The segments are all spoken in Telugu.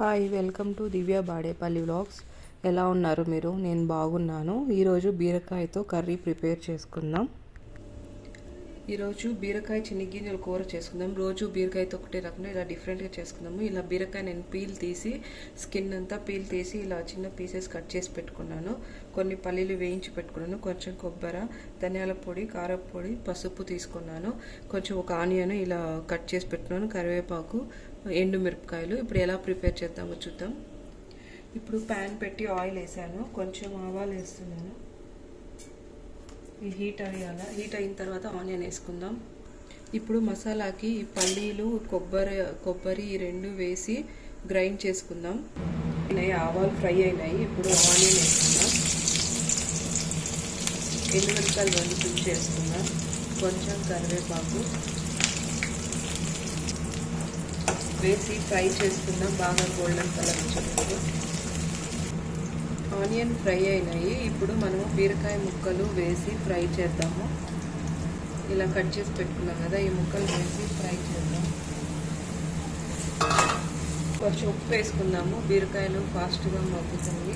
Hi welcome to Divya Badepalli vlogs. ఎలా ఉన్నారు మీరు? నేను బాగున్నాను. ఈరోజు బీరకాయతో కర్రీ ప్రిపేర్ చేసుకుందాం. ఈరోజు బీరకాయ చిన్నగింజలు కూర చేసుకుందాం. రోజు బీరకాయతో ఒకటే రకంగా ఇలా డిఫరెంట్గా చేసుకుందాము. ఇలా బీరకాయ నేను పీల్ తీసి స్కిన్ అంతా పీల్ తీసి ఇలా చిన్న పీసెస్ కట్ చేసి పెట్టుకున్నాను. కొన్ని పల్లీలు వేయించి పెట్టుకున్నాను. కొంచెం కొబ్బరి ధనియాల పొడి కారపొడి పసుపు తీసుకున్నాను. కొంచెం ఒక ఆనియన్ ఇలా కట్ చేసి పెట్టుకున్నాను. కరివేపాకు ఎండు మిరపకాయలు ఇప్పుడు ఎలా ప్రిపేర్ చేద్దామో చూద్దాం. ఇప్పుడు ప్యాన్ పెట్టి ఆయిల్ వేసాను. కొంచెం ఆవాలు వేస్తున్నాను. ఇది హీట్ అయ్యాల హీట్ అయిన తర్వాత ఆనియన్ వేసుకుందాం. ఇప్పుడు మసాలాకి ఈ పల్లీలు కొబ్బరి కొబ్బరి ఈ రెండు వేసి గ్రైండ్ చేసుకుందాం. అయినాయి ఆవాలు ఫ్రై అయినాయి. ఇప్పుడు ఆనియన్ వేసుకుందాం. ఎండుమిరపకాయలు రెండు పిచ్చి చేసుకుందాం. కొంచెం కరివేపాకు. వేసి ఫ్రై చేసుకుందాం. బాగా గోల్డెన్ కలర్ వచ్చినప్పుడు ఆనియన్ ఫ్రై అయినాయి. ఇప్పుడు మనము బీరకాయ ముక్కలు వేసి ఫ్రై చేద్దాము. ఇలా కట్ చేసి పెట్టుకున్నాం కదా ఈ ముక్కలు వేసి ఫ్రై చేద్దాం. కొంచెం ఉప్పు వేసుకుందాము. బీరకాయలు ఫాస్ట్గా మగ్గుతుంది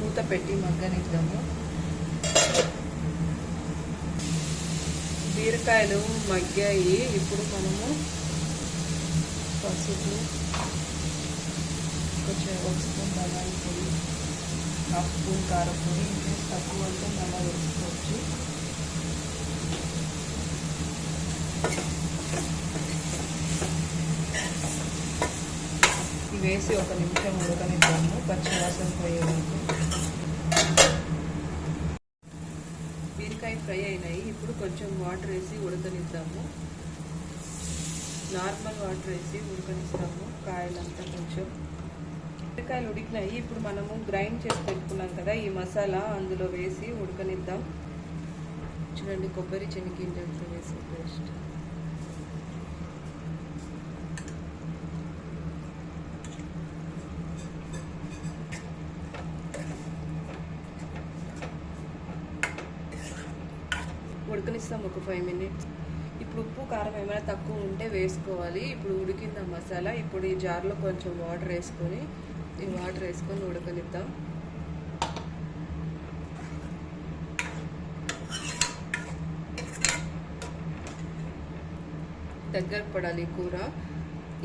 మూత పెట్టి మగ్గనిద్దాము. బీరకాయలు మగ్గాయి. ఇప్పుడు మనము పసుపు కొంచెం ఒక స్పూన్ ధనియాల పొడి హాఫ్ స్పూన్ కారం పొడి. తక్కువ అంటే మళ్ళీ వేసుకోవచ్చు. వేసి ఒక నిమిషం ఉడకనిద్దాము. పచ్చివాసన పోయేందుకు బీరకాయ ఫ్రై అయినాయి. ఇప్పుడు కొంచెం వాటర్ వేసి ఉడకనిద్దాము. నార్మల్ వాటర్ వేసి ఉడకనిస్తాము. కాయలంతా కొంచెం ఉడకాయలు ఉడికినాయి. ఇప్పుడు మనము గ్రైండ్ చేసి పెట్టుకున్నాం కదా ఈ మసాలా అందులో వేసి ఉడకనిద్దాం. చూడండి కొబ్బరి శనగింజలతో వేసి పేస్ట్ ఉడకనిస్తాం ఒక ఫైవ్ మినిట్స్ ఇప్పుడు ఉప్పు కారం ఏమైనా తక్కువ ఉంటే వేసుకోవాలి. ఇప్పుడు ఉడికింది ఆ మసాలా ఇప్పుడు ఈ జార్లో కొంచెం వాటర్ వేసుకొని ఈ వాటర్ వేసుకొని ఉడకనిద్దాం. దగ్గర పడాలి కూర.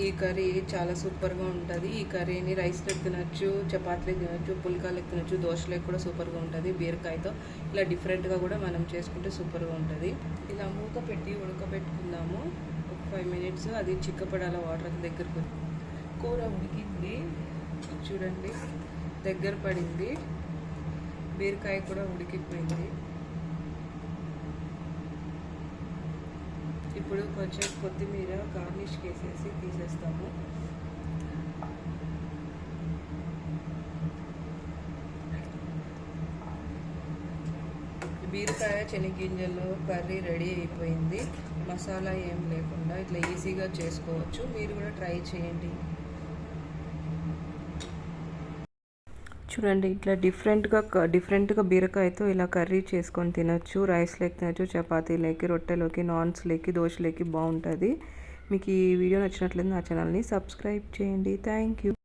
ఈ కర్రీ చాలా సూపర్గా ఉంటుంది. ఈ కర్రీని రైస్లో తినచ్చు చపాతీలకు తినచ్చు పుల్కాలకు తినచ్చు దోశలకు కూడా సూపర్గా ఉంటుంది. బీరకాయతో ఇలా డిఫరెంట్గా కూడా మనం చేసుకుంటే సూపర్గా ఉంటుంది. ఇలా మూత పెట్టి ఉడకబెట్టుకుందాము. ఒక ఫైవ్ మినిట్స్ అది చిక్కపడాల వాటర్ దగ్గరకు కూర ఉడికింది. చూడండి దగ్గర పడింది. బీరకాయ కూడా ఉడికిపోయింది. ఇప్పుడు కొంచెం కొత్తిమీర గార్నిష్ వేసేసి తీసేస్తాము. బీరకాయ శనగింజలు కర్రీ రెడీ అయిపోయింది. మసాలా ఏం లేకుండా ఇట్లా ఈజీగా చేసుకోవచ్చు. మీరు కూడా ట్రై చేయండి. చూడండి ఇట్లా డిఫరెంట్గా డిఫరెంట్గా బీరకాయతో ఇలా కర్రీ చేసుకొని తినొచ్చు. తినచ్చు తినొచ్చు చపాతీలోకి రొట్టెలోకి నాన్స్లోకి దోశలోకి బాగుంటుంది. మీకు ఈ వీడియో నచ్చినట్లయితే నా ఛానల్ని సబ్స్క్రైబ్ చేయండి. Thank you